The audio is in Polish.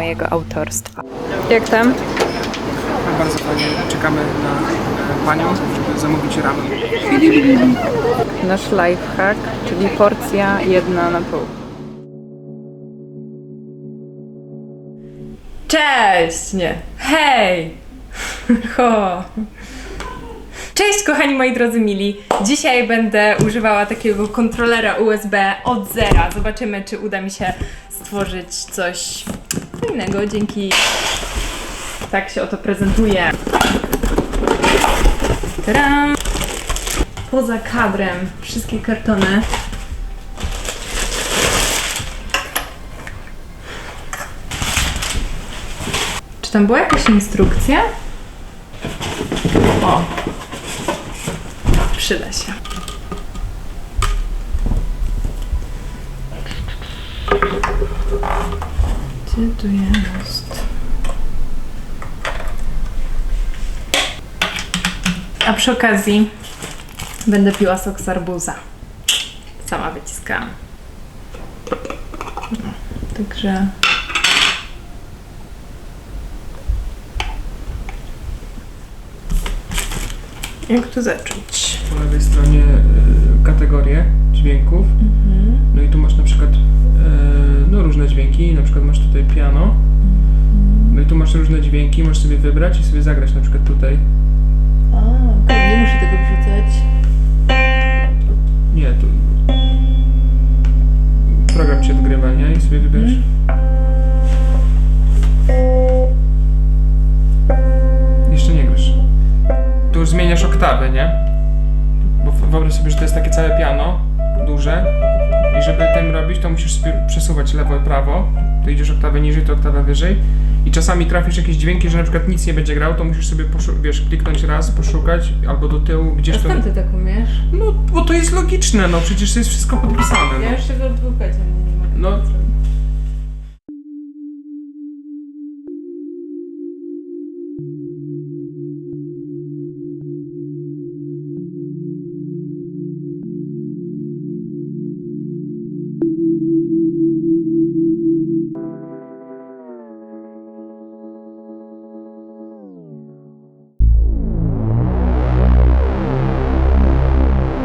jego autorstwa. Jak tam? Bardzo fajnie. Czekamy na e, panią, żeby zamówić ramen. Nasz lifehack, czyli porcja jedna na pół. Cześć! Nie. Hej! Ho! Cześć kochani moi drodzy mili. Dzisiaj będę używała takiego kontrolera USB od zera. Zobaczymy czy uda mi się stworzyć coś dzięki tak się oto prezentuje. Tadam! Poza kadrem wszystkie kartony. Czy tam była jakaś instrukcja? O! Przyda się. Gdzie tu jest? A przy okazji będę piła sok z arbuza. Sama wyciskałam. No, także... Jak tu zacząć? Po lewej stronie e, kategorie dźwięków. No i tu masz na przykład e, no, różne dźwięki. Na przykład masz tutaj piano. No i tu masz różne dźwięki, możesz sobie wybrać i sobie zagrać na przykład tutaj. A, okej, nie muszę tego wrzucać. Nie, tu program ci odgrywa, nie? I sobie wybierz. Jeszcze nie grasz. Tu już zmieniasz oktawę, nie? Bo wyobraź sobie, że to jest takie całe piano, duże żeby tym robić, to musisz sobie przesuwać lewo i prawo. Tu idziesz oktawę niżej, to oktawę wyżej. I czasami trafisz jakieś dźwięki, że na przykład nic nie będzie grał, to musisz sobie wiesz, kliknąć raz, poszukać, albo do tyłu, gdzieś A to... skąd ty tak umiesz? No, bo to jest logiczne, no przecież to jest wszystko podpisane. Ja no. jeszcze do dwóch nie mogę. No, zrobić.